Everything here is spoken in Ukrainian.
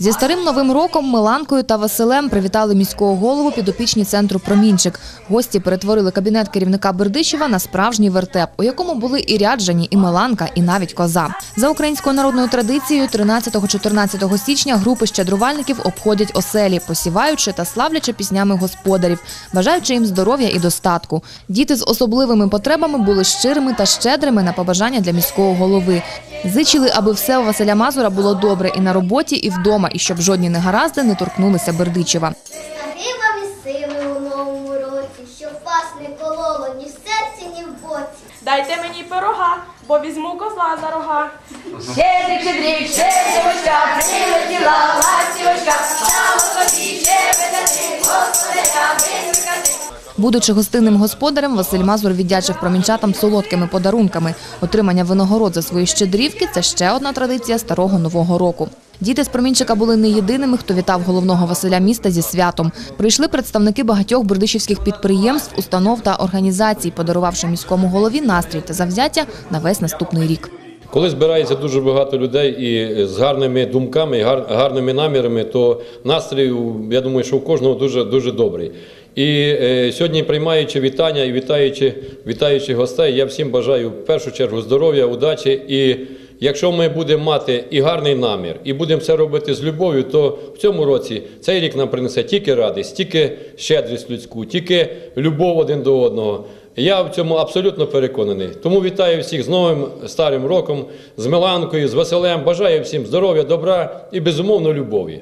Зі старим новим роком Миланкою та Василем привітали міського голову підопічні центру Промінчик. Гості перетворили кабінет керівника Бердичева на справжній вертеп, у якому були і ряджані, і Миланка, і навіть коза. За українською народною традицією, 13-14 січня групи щедрувальників обходять оселі, посіваючи та славлячи піснями господарів, бажаючи їм здоров'я і достатку. Діти з особливими потребами були щирими та щедрими на побажання для міського голови. Зичили, аби все у Василя Мазура було добре і на роботі, і вдома, і щоб жодні негаразди не торкнулися Бердичева. Снаги вам і сили у новому році, щоб вас не кололо ні в серці, ні в боці. Дайте мені пирога, бо візьму козла за рога. Щедрик, щедрик, щедрівочка, прилетіла Будучи гостинним господарем, Василь Мазур віддячив промінчатам солодкими подарунками. Отримання винагород за свої щедрівки – це ще одна традиція старого нового року. Діти з Промінчика були не єдиними, хто вітав головного Василя міста зі святом. Прийшли представники багатьох бердичівських підприємств, установ та організацій, подарувавши міському голові настрій та завзяття на весь наступний рік. Коли збирається дуже багато людей і з гарними думками, і гарними намірами, то настрій, я думаю, що у кожного дуже дуже добрий. І е, сьогодні, приймаючи вітання і вітаючи, вітаючи гостей, я всім бажаю в першу чергу здоров'я, удачі. І якщо ми будемо мати і гарний намір, і будемо все робити з любов'ю, то в цьому році цей рік нам принесе тільки радість, тільки щедрість людську, тільки любов один до одного. Я в цьому абсолютно переконаний. Тому вітаю всіх з новим старим роком, з Миланкою, з Василем. Бажаю всім здоров'я, добра і безумовно любові.